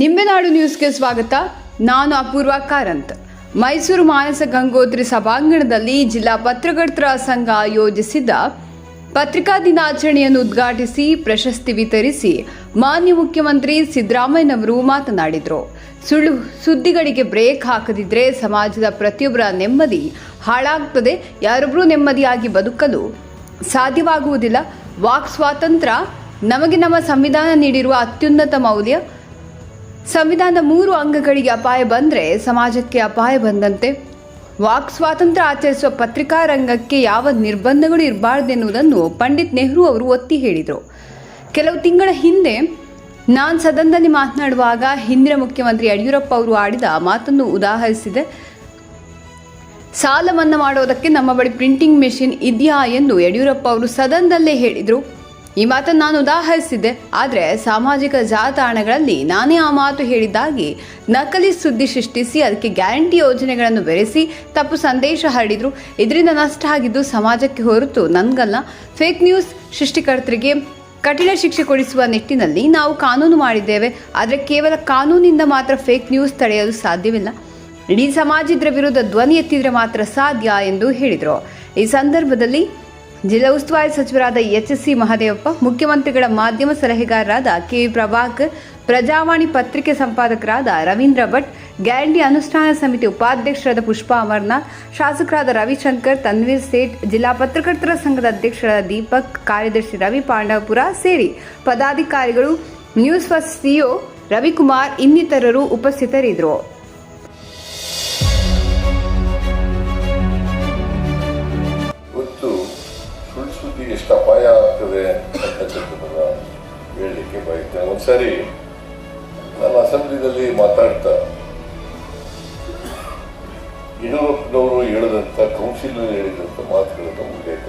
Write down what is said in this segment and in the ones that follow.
ನಿಂಬೆನಾಡು ನ್ಯೂಸ್ಗೆ ಸ್ವಾಗತ. ನಾನು ಅಪೂರ್ವ ಕಾರಂತ್. ಮೈಸೂರು ಮಾನಸ ಗಂಗೋತ್ರಿ ಸಭಾಂಗಣದಲ್ಲಿ ಜಿಲ್ಲಾ ಪತ್ರಕರ್ತರ ಸಂಘ ಆಯೋಜಿಸಿದ್ದ ಪತ್ರಿಕಾ ದಿನಾಚರಣೆಯನ್ನು ಉದ್ಘಾಟಿಸಿ ಪ್ರಶಸ್ತಿ ವಿತರಿಸಿ ಮಾನ್ಯ ಮುಖ್ಯಮಂತ್ರಿ ಸಿದ್ದರಾಮಯ್ಯನವರು ಮಾತನಾಡಿದರು. ಸುಳ್ಳು ಸುದ್ದಿಗಳಿಗೆ ಬ್ರೇಕ್ ಹಾಕದಿದ್ರೆ ಸಮಾಜದ ಪ್ರತಿಯೊಬ್ಬರ ನೆಮ್ಮದಿ ಹಾಳಾಗ್ತದೆ. ಯಾರೊಬ್ಬರೂ ನೆಮ್ಮದಿಯಾಗಿ ಬದುಕಲು ಸಾಧ್ಯವಾಗುವುದಿಲ್ಲ. ವಾಕ್ ಸ್ವಾತಂತ್ರ್ಯ ನಮಗೆ ನಮ್ಮ ಸಂವಿಧಾನ ನೀಡಿರುವ ಅತ್ಯುನ್ನತ ಮೌಲ್ಯ. ಸಂವಿಧಾನದ ಮೂರು ಅಂಗಗಳಿಗೆ ಅಪಾಯ ಬಂದರೆ ಸಮಾಜಕ್ಕೆ ಅಪಾಯ ಬಂದಂತೆ. ವಾಕ್ ಸ್ವಾತಂತ್ರ್ಯ ಆಚರಿಸುವ ಪತ್ರಿಕಾ ರಂಗಕ್ಕೆ ಯಾವ ನಿರ್ಬಂಧಗಳು ಇರಬಾರ್ದೆನ್ನುವುದನ್ನು ಪಂಡಿತ್ ನೆಹರು ಅವರು ಒತ್ತಿ ಹೇಳಿದರು. ಕೆಲವು ತಿಂಗಳ ಹಿಂದೆ ನಾನು ಸದನದಲ್ಲಿ ಮಾತನಾಡುವಾಗ ಹಿಂದಿನ ಮುಖ್ಯಮಂತ್ರಿ ಯಡಿಯೂರಪ್ಪ ಅವರು ಆಡಿದ ಮಾತನ್ನು ಉದಾಹರಿಸಿದೆ. ಸಾಲ ಮನ್ನಾ ಮಾಡೋದಕ್ಕೆ ನಮ್ಮ ಬಳಿ ಪ್ರಿಂಟಿಂಗ್ ಮೆಷಿನ್ ಇದೆಯಾ ಎಂದು ಯಡಿಯೂರಪ್ಪ ಅವರು ಸದನದಲ್ಲೇ ಹೇಳಿದರು. ಈ ಮಾತನ್ನು ನಾನು ಉದಾಹರಿಸಿದ್ದೆ, ಆದರೆ ಸಾಮಾಜಿಕ ಜಾಲತಾಣಗಳಲ್ಲಿ ನಾನೇ ಆ ಮಾತು ಹೇಳಿದ್ದಾಗಿ ನಕಲಿ ಸುದ್ದಿ ಸೃಷ್ಟಿಸಿ ಅದಕ್ಕೆ ಗ್ಯಾರಂಟಿ ಯೋಜನೆಗಳನ್ನು ಬೆರೆಸಿ ತಪ್ಪು ಸಂದೇಶ ಹರಡಿದ್ರು. ಇದರಿಂದ ನಷ್ಟ ಆಗಿದ್ದು ಸಮಾಜಕ್ಕೆ ಹೊರತು ನನಗಲ್ಲ. ಫೇಕ್ ನ್ಯೂಸ್ ಸೃಷ್ಟಿಕರ್ತರಿಗೆ ಕಠಿಣ ಶಿಕ್ಷೆ ಕೊಡಿಸುವ ನಿಟ್ಟಿನಲ್ಲಿ ನಾವು ಕಾನೂನು ಮಾಡಿದ್ದೇವೆ. ಆದರೆ ಕೇವಲ ಕಾನೂನಿಂದ ಮಾತ್ರ ಫೇಕ್ ನ್ಯೂಸ್ ತಡೆಯಲು ಸಾಧ್ಯವಿಲ್ಲ. ಇಡೀ ಸಮಾಜದ ವಿರುದ್ಧ ಧ್ವನಿ ಎತ್ತಿದರೆ ಮಾತ್ರ ಸಾಧ್ಯ ಎಂದು ಹೇಳಿದರು. ಈ ಸಂದರ್ಭದಲ್ಲಿ ಜಿಲ್ಲಾ ಉಸ್ತುವಾರಿ ಸಚಿವರಾದ ಎಚ್ ಎಸ್ ಸಿ ಮಹದೇವಪ್ಪ, ಮುಖ್ಯಮಂತ್ರಿಗಳ ಮಾಧ್ಯಮ ಸಲಹೆಗಾರರಾದ ಕೆ. ಪ್ರಭಾಕರ್ ಪ್ರಜಾವಾಣಿ ಪತ್ರಿಕೆ ಸಂಪಾದಕರಾದ ರವೀಂದ್ರ ಭಟ್, ಗ್ಯಾರಂಟಿ ಅನುಷ್ಠಾನ ಸಮಿತಿ ಉಪಾಧ್ಯಕ್ಷರಾದ ಪುಷ್ಪಾ ಅಮರ್ನಾಥ್, ಶಾಸಕರಾದ ರವಿಶಂಕರ್, ತನ್ವೀರ್ ಸೇಠ್, ಜಿಲ್ಲಾ ಪತ್ರಕರ್ತರ ಸಂಘದ ಅಧ್ಯಕ್ಷರಾದ ದೀಪಕ್, ಕಾರ್ಯದರ್ಶಿ ರವಿ ಪಾಂಡವಪುರ ಸೇರಿ ಪದಾಧಿಕಾರಿಗಳು, ನ್ಯೂಸ್ ಫಸ್ಟ್ ಸಿಒ ರವಿಕುಮಾರ್ ಇನ್ನಿತರರು ಉಪಸ್ಥಿತರಿದ್ದರು. ಒಂದ್ಸರಿ ನಾನು ಅಸೆಂಬ್ಲಿನಲ್ಲಿ ಮಾತಾಡ್ತಾ. ಯಡಿಯೂರಪ್ಪನವರು ಹೇಳಿದಂಥ ಕೌನ್ಸಿಲ್ ಹೇಳಿದಂಥ ಮಾತುಗಳನ್ನು ಉಲ್ಲೇಖ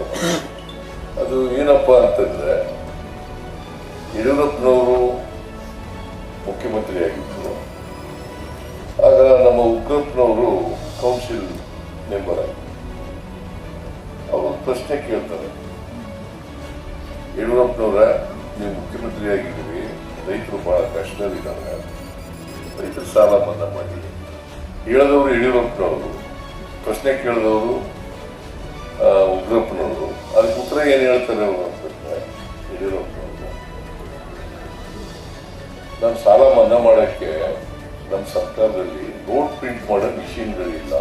ಅದು ಏನಪ್ಪ ಅಂತಂದ್ರೆ, ಯಡಿಯೂರಪ್ಪನವರು ಮುಖ್ಯಮಂತ್ರಿಯಾಗಿದ್ದರು ಆಗ ನಮ್ಮ ಉಗ್ರಪ್ಪನವರು ಕೌನ್ಸಿಲ್ ಮೆಂಬರ್ ಅವರು ಪ್ರಶ್ನೆ ಕೇಳ್ತಾರೆ. ಯಡಿಯೂರಪ್ಪನವರ, ನೀವು ಮುಖ್ಯಮಂತ್ರಿ ಆಗಿದ್ದೀವಿ ರೈತರು ಬಹಳ ಕಷ್ಟದಲ್ಲಿದ್ದಾರೆ ರೈತರು ಸಾಲ ಮನ್ನಾ ಮಾಡಿ. ಹೇಳಿದವರು ಯಡಿಯೂರಪ್ಪನವರು, ಪ್ರಶ್ನೆ ಕೇಳಿದವರು ಉಗ್ರಪ್ಪನವರು. ಅದಕ್ಕೆ ಉತ್ತರ ಏನು ಹೇಳ್ತಾರೆ ಅವರು ಅಂತಂದ್ರೆ ಯಡಿಯೂರಪ್ಪನವರು. ನಾನು ಸಾಲ ಮನ್ನಾ ಮಾಡೋಕ್ಕೆ ನಮ್ಮ ಸರ್ಕಾರದಲ್ಲಿ ನೋಟ್ ಪ್ರಿಂಟ್ ಮಾಡೋ ಮಿಷಿನ್ಗಳಿಲ್ಲ.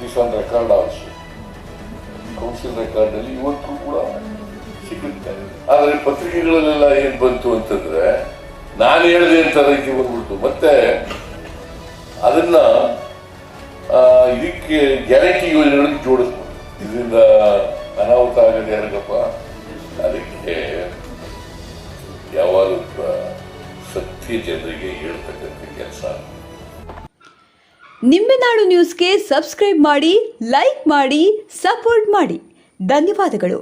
ದಿಸ್ ಒಂದು ರೆಕಾರ್ಡ್ ಆಲ್ಸೋ ಕೌನ್ಸಿಲ್ ರೆಕಾರ್ಡ್ ಅಲ್ಲಿ ಇವತ್ತು ಕೂಡ ಸಿಗುತ್ತೆ. ಆದರೆ ಪತ್ರಿಕೆಗಳಲ್ಲೆಲ್ಲ ಏನು ಬಂತು ಅಂತಂದ್ರೆ ನಾನು ಹೇಳಿದೆ ಅಂತ ಅದಕ್ಕೆ ಬಂದ್ಬಿಡ್ತು. ಮತ್ತೆ ಅದನ್ನ ಇದಕ್ಕೆ ಗ್ಯಾರಂಟಿ ಯೋಜನೆಗಳಿಗೆ ಜೋಡಿಸ್ಬೋದು ಇದರಿಂದ ಅನಾಹುತ ಆಗದೆ ಯಾರಿಗಪ್ಪ? ಅದಕ್ಕೆ ಯಾವಾಗ ಸತ್ಯ ಜನರಿಗೆ ಹೇಳ್ತಕ್ಕಂಥ ಕೆಲಸ. ನಿಂಬೆನಾಡು ನ್ಯೂಸ್ಗೆ ಸಬ್ಸ್ಕ್ರೈಬ್ ಮಾಡಿ, ಲೈಕ್ ಮಾಡಿ, ಸಪೋರ್ಟ್ ಮಾಡಿ. ಧನ್ಯವಾದಗಳು.